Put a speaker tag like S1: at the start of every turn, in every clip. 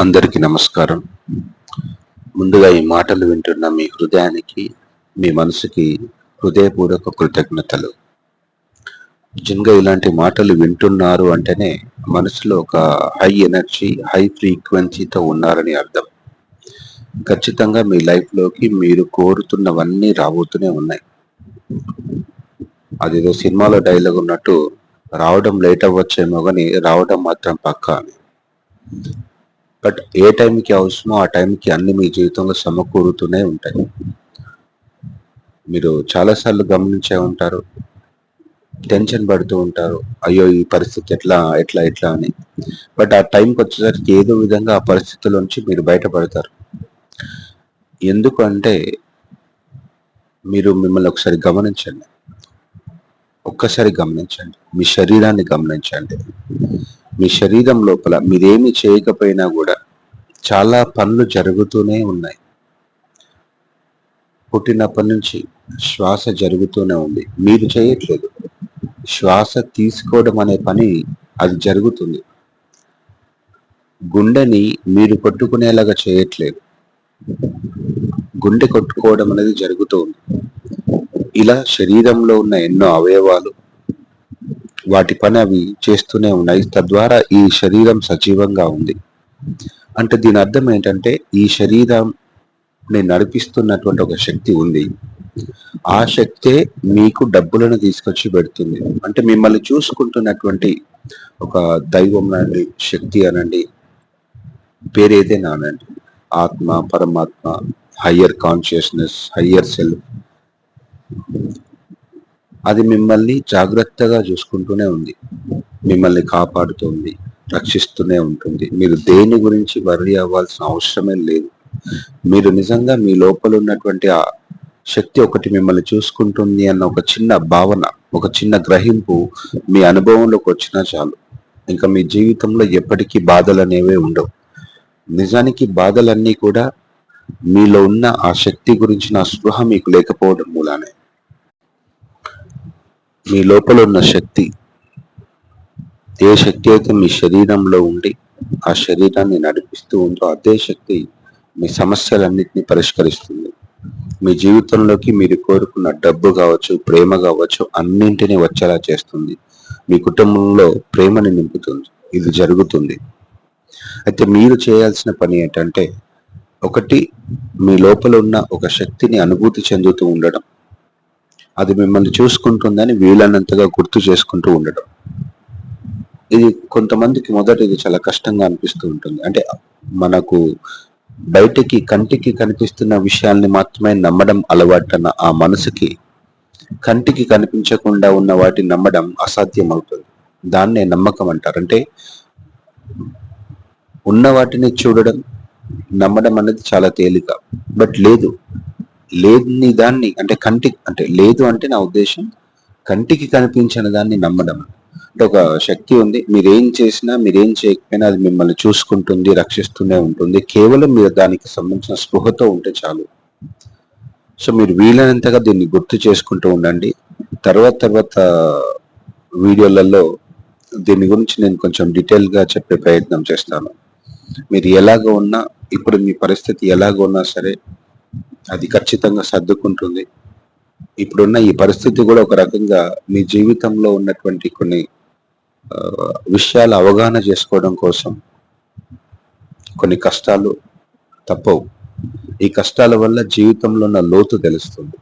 S1: అందరికీ నమస్కారం. ముందుగా ఈ మాటలు వింటున్న మీ హృదయానికి మీ మనసుకి హృదయపూర్వక కృతజ్ఞతలు. నిజంగా ఇలాంటి మాటలు వింటున్నారు అంటేనే మనసులో ఒక హై ఎనర్జీ హై ఫ్రీక్వెన్సీతో ఉన్నారని అర్థం. ఖచ్చితంగా మీ లైఫ్లోకి మీరు కోరుతున్నవన్నీ రాబోతూనే ఉన్నాయి. అదేదో సినిమాలో డైలాగ్ ఉన్నట్టు రావడం లేట్ అవ్వచ్చేమో కానీ రావడం మాత్రం పక్కా అని. బట్ ఏ టైంకి అవసరమో ఆ టైంకి అన్ని మీ జీవితంలో సమకూరుతూనే ఉంటాయి. మీరు చాలాసార్లు గమనించే ఉంటారు. టెన్షన్ పడుతూ ఉంటారు. అయ్యో ఈ పరిస్థితి ఎట్లా ఎట్లా ఎట్లా అని. బట్ ఆ టైంకి వచ్చేసరికి ఏదో విధంగా ఆ పరిస్థితుల్లోంచి మీరు బయటపడతారు. ఎందుకంటే మీరు మిమ్మల్ని ఒకసారి గమనించండి. ఒక్కసారి గమనించండి. మీ శరీరాన్ని గమనించండి. మీ శరీరం లోపల మీరేమి చేయకపోయినా కూడా చాలా పనులు జరుగుతూనే ఉన్నాయి. పుట్టినప్పటి నుంచి శ్వాస జరుగుతూనే ఉంది. మీరు చేయట్లేదు. శ్వాస తీసుకోవడం అనే పని అది జరుగుతుంది. గుండెని మీరు కొట్టుకునేలాగా చేయట్లేదు. గుండె కొట్టుకోవడం అనేది జరుగుతూ ఉంది. ఇలా శరీరంలో ఉన్న ఎన్నో అవయవాలు వాటి పని అవి చేస్తూనే ఉన్నాయి. తద్వారా ఈ శరీరం సజీవంగా ఉంది. అంటే దీని అర్థం ఏంటంటే ఈ శరీరాన్ని నడిపిస్తున్నటువంటి ఒక శక్తి ఉంది. ఆ శక్తే మీకు డబ్బులను తీసుకొచ్చి పెడుతుంది. అంటే మిమ్మల్ని చూసుకుంటున్నటువంటి ఒక దైవం అనండి శక్తి అనండి పేరు ఏదైనా అనండి. ఆత్మ పరమాత్మ హయ్యర్ కాన్షియస్నెస్ హయ్యర్ సెల్ఫ్. అది మిమ్మల్ని జాగ్రత్తగా చూసుకుంటూనే ఉంది. మిమ్మల్ని కాపాడుతుంది రక్షిస్తూనే ఉంటుంది. మీరు దేని గురించి వర్రీ అవ్వాల్సిన అవసరమే లేదు. మీరు నిజంగా మీ లోపల ఉన్నటువంటి ఆ శక్తి ఒకటి మిమ్మల్ని చూసుకుంటుంది అన్న ఒక చిన్న భావన ఒక చిన్న గ్రహింపు మీ అనుభవంలోకి వచ్చినా చాలు. ఇంకా మీ జీవితంలో ఎప్పటికీ బాధలు అనేవే ఉండవు. నిజానికి బాధలన్నీ కూడా మీలో ఉన్న ఆ శక్తి గురించిన స్పృహ మీకు లేకపోవడం మూలానే. మీ లోపల ఉన్న శక్తి ఏ శక్తి అయితే మీ శరీరంలో ఉండి ఆ శరీరాన్ని నడిపిస్తూ ఉందో అదే శక్తి మీ సమస్యలన్నింటినీ పరిష్కరిస్తుంది. మీ జీవితంలోకి మీరు కోరుకున్న డబ్బు కావచ్చు ప్రేమ కావచ్చు అన్నింటినీ వచ్చేలా చేస్తుంది. మీ కుటుంబంలో ప్రేమని నింపుతుంది. ఇది జరుగుతుంది. అయితే మీరు చేయాల్సిన పని ఏంటంటే ఒకటి మీ లోపల ఉన్న ఒక శక్తిని అనుభూతి చెందుతూ ఉండడం. అది మిమ్మల్ని చూసుకుంటుందని వీలైనంతగా గుర్తు చేసుకుంటూ ఉండడం ఇది కొంతమందికి మొదట ఇది చాలా కష్టంగా అనిపిస్తూ ఉంటుంది. అంటే మనకు బయటికి కంటికి కనిపిస్తున్న విషయాల్ని మాత్రమే నమ్మడం అలవాటన్న ఆ మనసుకి కంటికి కనిపించకుండా ఉన్న వాటిని నమ్మడం అసాధ్యం అవుతుంది దాన్నే నమ్మకం అంటారు. అంటే ఉన్న వాటిని చూడడం నమ్మడం అనేది చాలా తేలిక. బట్ లేదు లేని దాన్ని అంటే కంటికి అంటే లేదు అంటే నా ఉద్దేశం కంటికి కనిపించిన దాన్ని నమ్మడం. అంటే ఒక శక్తి ఉంది మీరేం చేసినా మీరేం చేయకపోయినా అది మిమ్మల్ని చూసుకుంటుంది రక్షిస్తూనే ఉంటుంది. కేవలం మీరు దానికి సంబంధించిన స్పృహతో ఉంటే చాలు. సో మీరు వీలైనంతగా దీన్ని గుర్తు చేసుకుంటూ ఉండండి. తర్వాత తర్వాత వీడియోలలో దీని గురించి నేను కొంచెం డీటెయిల్గా చెప్పే ప్రయత్నం చేస్తాను. మీరు ఎలాగ ఉన్నా ఇప్పుడు మీ పరిస్థితి ఎలాగ ఉన్నా సరే అది ఖచ్చితంగా సర్దుకుంటుంది. ఇప్పుడున్న ఈ పరిస్థితి కూడా ఒక రకంగా మీ జీవితంలో ఉన్నటువంటి కొన్ని విషయాలు అవగాహన చేసుకోవడం కోసం కొన్ని కష్టాలు తప్పవు. ఈ కష్టాల వల్ల జీవితంలో ఉన్న లోతు తెలుస్తుంది.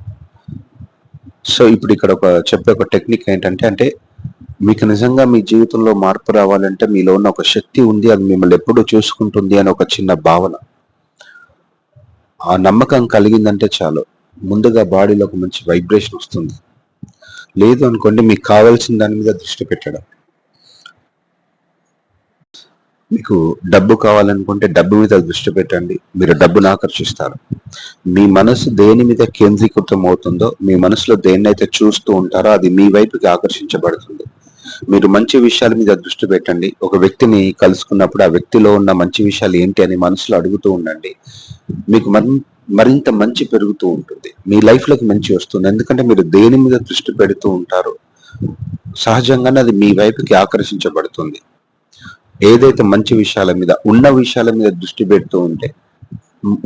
S1: సో ఇప్పుడు ఇక్కడ ఒక చెప్పే ఒక టెక్నిక్ ఏంటంటే అంటే మీకు నిజంగా మీ జీవితంలో మార్పు రావాలంటే మీలో ఉన్న ఒక శక్తి ఉంది అది మిమ్మల్ని ఎప్పుడూ చూసుకుంటుంది అని ఒక చిన్న భావన. ఆ నమ్మకం కలిగిందంటే చాలు. ముందుగా బాడీలో ఒక మంచి వైబ్రేషన్ వస్తుంది. లేదు అనుకోండి మీకు కావాల్సిన దాని మీద దృష్టి పెట్టడం. మీకు డబ్బు కావాలనుకుంటే డబ్బు మీద దృష్టి పెట్టండి. మీరు డబ్బును ఆకర్షిస్తారు. మీ మనసు దేని మీద కేంద్రీకృతం అవుతుందో మీ మనసులో దేన్నైతే చూస్తూ ఉంటారో అది మీ వైపుకి ఆకర్షించబడుతుంది. మీరు మంచి విషయాల మీద దృష్టి పెట్టండి. ఒక వ్యక్తిని కలుసుకున్నప్పుడు ఆ వ్యక్తిలో ఉన్న మంచి విషయాలు ఏంటి అని మనసులో అడుగుతూ ఉండండి. మీకు మరింత మంచి పెరుగుతూ ఉంటుంది. మీ లైఫ్లోకి మంచి వస్తుంది. ఎందుకంటే మీరు దేని మీద దృష్టి పెడుతూ ఉంటారు సహజంగానే అది మీ వైపుకి ఆకర్షించబడుతుంది. ఏదైతే మంచి విషయాల మీద ఉన్న విషయాల మీద దృష్టి పెడుతూ ఉంటే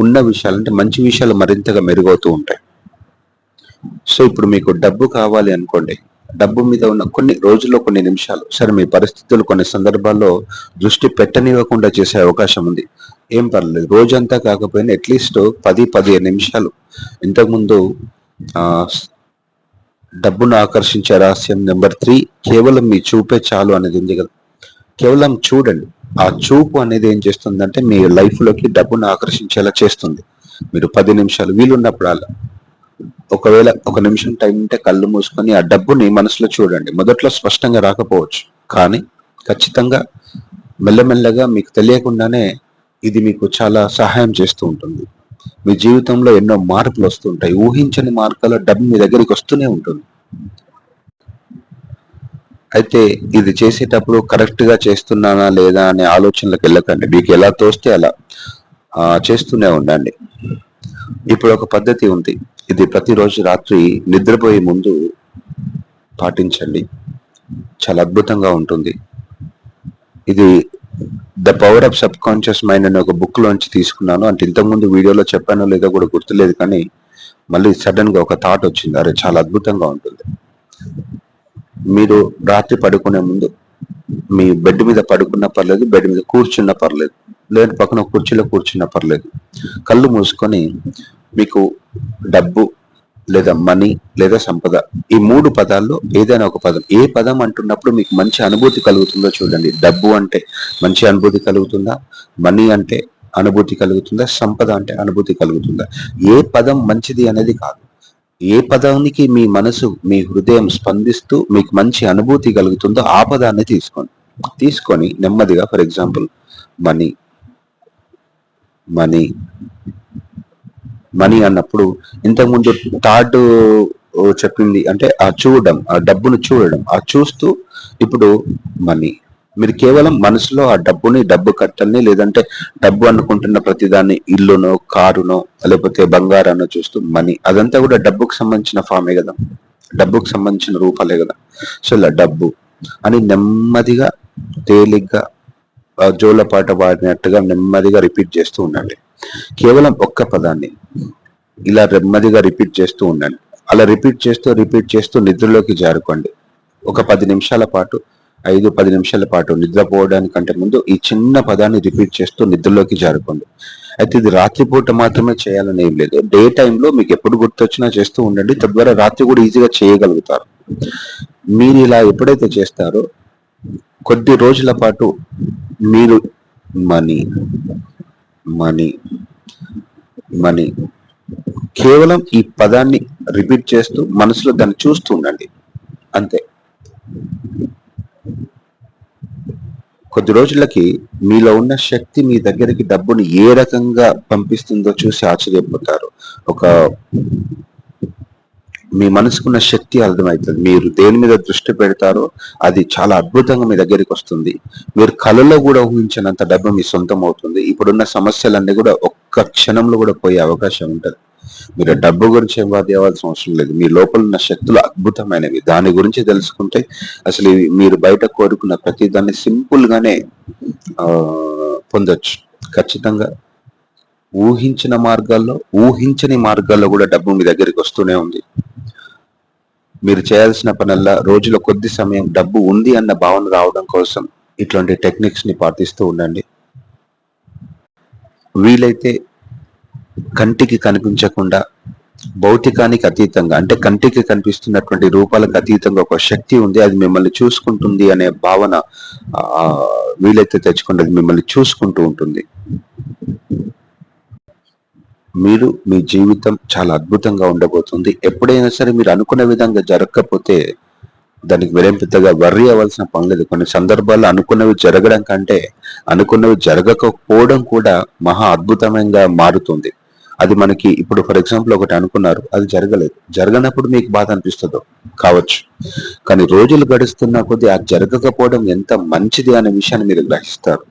S1: ఉన్న విషయాలు అంటే మంచి విషయాలు మరింతగా మెరుగవుతూ ఉంటాయి. సో ఇప్పుడు మీకు డబ్బు కావాలి అనుకోండి. డబ్బు మీద ఉన్న కొన్ని రోజుల్లో కొన్ని నిమిషాలు. సరే మీ పరిస్థితులు కొన్ని సందర్భాల్లో దృష్టి పెట్టనివ్వకుండా చేసే అవకాశం ఉంది. ఏం పర్లేదు. రోజంతా కాకపోయినా అట్లీస్ట్ పది పదిహేను నిమిషాలు. ఇంతకుముందు డబ్బును ఆకర్షించే రహస్యం నెంబర్ త్రీ కేవలం మీ చూపే చాలు అనేది ఉంది కదా. కేవలం చూడండి. ఆ చూపు అనేది ఏం చేస్తుందంటే మీ లైఫ్లోకి డబ్బును ఆకర్షించేలా చేస్తుంది. మీరు పది నిమిషాలు వీలున్నప్పుడు అలా. ఒకవేళ ఒక నిమిషం టైం ఉంటే కళ్ళు మూసుకొని ఆ డబ్బుని మనసులో చూడండి. మొదట్లో స్పష్టంగా రాకపోవచ్చు. కానీ ఖచ్చితంగా మెల్లమెల్లగా మీకు తెలియకుండానే ఇది మీకు చాలా సహాయం చేస్తూ ఉంటుంది. మీ జీవితంలో ఎన్నో మార్పులు వస్తుంటాయి ఊహించని మార్గాల డబ్బు మీ దగ్గరికి వస్తూనే ఉంటుంది. అయితే ఇది చేసేటప్పుడు కరెక్ట్గా చేస్తున్నానా లేదా అనే ఆలోచనలకు వెళ్ళకండి. మీకు ఎలా తోస్తే అలా చేస్తూనే ఉండండి. ఇప్పుడు ఒక పద్ధతి ఉంది. ఇది ప్రతిరోజు రాత్రి నిద్రపోయే ముందు పాటించండి. చాలా అద్భుతంగా ఉంటుంది. ఇది the power of subconscious mind అనే ఒక బుక్ లోంచి తీసుకున్నాను. అంటే ఇంతకుముందు వీడియోలో చెప్పానో లేదో కూడా గుర్తులేదు కానీ మళ్ళీ సడన్గా ఒక థాట్ వచ్చింది. అరే చాలా అద్భుతంగా ఉంటుంది. మీరు రాత్రి పడుకునే ముందు మీ బెడ్ మీద పడుకున్న పర్లేదు బెడ్ మీద కూర్చున్న పర్లేదు లేదు పక్కన కుర్చీలో కూర్చున్న పర్లేదు. కళ్ళు మూసుకొని మీకు డబ్బు లేదా మనీ లేదా సంపద ఈ మూడు పదాల్లో ఏదైనా ఒక పదం. ఏ పదం అంటున్నప్పుడు మీకు మంచి అనుభూతి కలుగుతుందో చూడండి. డబ్బు అంటే మంచి అనుభూతి కలుగుతుందా? మనీ అంటే అనుభూతి కలుగుతుందా? సంపద అంటే అనుభూతి కలుగుతుందా? ఏ పదం మంచిది అనేది కాదు. ఏ పదానికి మీ మనసు మీ హృదయం స్పందిస్తూ మీకు మంచి అనుభూతి కలుగుతుందో ఆ పదాన్ని తీసుకోండి. తీసుకొని నెమ్మదిగా for example money. Money. Money అన్నప్పుడు ఇంతకుముందు థర్డ్ చెప్పింది అంటే ఆ చూడడం ఆ డబ్బును చూడడం ఆ చూస్తూ ఇప్పుడు మనీ. మీరు కేవలం మనసులో ఆ డబ్బుని డబ్బు కట్టల్ని లేదంటే డబ్బు అనుకుంటున్న ప్రతిదాన్ని ఇల్లునో కారునో లేకపోతే బంగారానో చూస్తూ మనీ. అదంతా కూడా డబ్బుకు సంబంధించిన ఫామే కదా. డబ్బుకు సంబంధించిన రూపాలే కదా. సో ఇలా డబ్బు అని నెమ్మదిగా తేలిగ్గా జోలపాట పాడినట్టుగా నెమ్మదిగా రిపీట్ చేస్తూ ఉండండి. కేవలం ఒక్క పదాన్ని ఇలా నెమ్మదిగా రిపీట్ చేస్తూ ఉండండి. అలా రిపీట్ చేస్తూ రిపీట్ చేస్తూ నిద్రలోకి జారుకోండి. ఒక పది నిమిషాల పాటు ఐదు పది నిమిషాల పాటు నిద్రపోవడానికంటే ముందు ఈ చిన్న పదాన్ని రిపీట్ చేస్తూ నిద్రలోకి జారుకోండి. అయితే ఇది రాత్రిపూట మాత్రమే చేయాలని ఏం లేదు. డే టైంలో మీకు ఎప్పుడు గుర్తొచ్చినా చేస్తూ ఉండండి. తద్వారా రాత్రి కూడా ఈజీగా చేయగలుగుతారు. మీరు ఇలా ఎప్పుడైతే చేస్తారో కొద్ది రోజుల పాటు మీరు మనీ మనీ మనీ. కేవలం ఈ పదాన్ని రిపీట్ చేస్తూ మనసులో దాన్ని చూస్తూ ఉండండి. అంతే. కొద్ది రోజులకి మీలో ఉన్న శక్తి మీ దగ్గరికి డబ్బుని ఏ రకంగా పంపిస్తుందో చూసి ఆశ్చర్యపోతారు. ఒక మీ మనసుకున్న శక్తి అర్థమవుతుంది. మీరు దేని మీద దృష్టి పెడతారో అది చాలా అద్భుతంగా మీ దగ్గరికి వస్తుంది. మీరు కళలో కూడా ఊహించినంత డబ్బు మీ సొంతం అవుతుంది. ఇప్పుడున్న సమస్యలన్నీ కూడా ఒక్క క్షణంలో కూడా పోయే అవకాశం ఉంటుంది. మీరు డబ్బు గురించి ఏం అవ్వాల్సిన అవసరం లేదు. మీ లోపల ఉన్న శక్తులు అద్భుతమైనవి. దాని గురించి తెలుసుకుంటే అసలు మీరు బయట కోరుకున్న ప్రతి దాన్ని సింపుల్ గానే ఆ పొందొచ్చు. ఖచ్చితంగా ఊహించిన మార్గాల్లో ఊహించని మార్గాల్లో కూడా డబ్బు మీ దగ్గరికి వస్తూనే ఉంది. మీరు చేయాల్సిన పనల్లా రోజులో కొద్ది సమయం డబ్బు ఉంది అన్న భావన రావడం కోసం ఇట్లాంటి టెక్నిక్స్ని పాటిస్తూ ఉండండి. వీలైతే కంటికి కనిపించకుండా భౌతికానికి అతీతంగా అంటే కంటికి కనిపిస్తున్నటువంటి రూపాలకు అతీతంగా ఒక శక్తి ఉంది అది మిమ్మల్ని చూసుకుంటుంది అనే భావన వీలైతే తెచ్చుకుంటే అది మిమ్మల్ని చూసుకుంటూ ఉంటుంది. మీరు మీ జీవితం చాలా అద్భుతంగా ఉండబోతుంది. ఎప్పుడైనా సరే మీరు అనుకున్న విధంగా జరగకపోతే దానికి వేరేం పెద్దగా వర్రీ అవ్వాల్సిన పని లేదు. కొన్ని సందర్భాల్లో అనుకున్నవి జరగడం కంటే అనుకున్నవి జరగకపోవడం కూడా మహా అద్భుతంగా మారుతుంది. అది మనకి ఇప్పుడు ఫర్ ఎగ్జాంపుల్ ఒకటి అనుకున్నారు అది జరగలేదు. జరగనప్పుడు మీకు బాధ అనిపిస్తుందో? కావచ్చు. కానీ రోజులు గడుస్తున్న కొద్దీ అది జరగకపోవడం ఎంత మంచిది అనే విషయాన్ని మీరు గ్రహిస్తారు.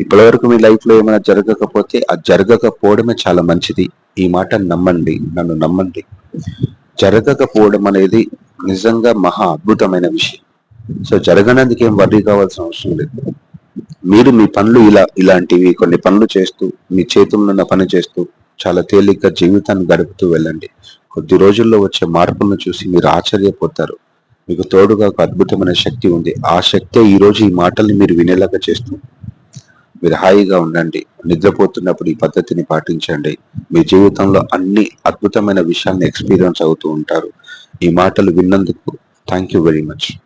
S1: ఇప్పటివరకు మీ లైఫ్లో ఏమైనా జరగకపోతే అది జరగకపోవడమే చాలా మంచిది. ఈ మాట నమ్మండి నన్ను నమ్మండి. జరగకపోవడం అనేది నిజంగా మహా అద్భుతమైన విషయం. సో జరగనందుకు ఏం వర్రీ కావాల్సిన అవసరం లేదు. మీరు మీ పనులు ఇలా ఇలాంటివి కొన్ని పనులు చేస్తూ మీ చేతుల్లో ఉన్న పని చేస్తూ చాలా తేలిగ్గా జీవితాన్ని గడుపుతూ వెళ్ళండి. కొద్ది రోజుల్లో వచ్చే మార్పులను చూసి మీరు ఆశ్చర్యపోతారు. మీకు తోడుగా ఒక అద్భుతమైన శక్తి ఉంది. ఆ శక్తే ఈ రోజు ఈ మాటల్ని మీరు వినేలాగా చేస్తుంది మీరు హాయిగా ఉండండి. నిద్రపోతున్నప్పుడు ఈ పద్ధతిని పాటించండి. మీ జీవితంలో అన్ని అద్భుతమైన విషయాల్ని ఎక్స్పీరియన్స్ అవుతూ ఉంటారు. ఈ మాటలు విన్నందుకు థ్యాంక్ యూ వెరీ మచ్.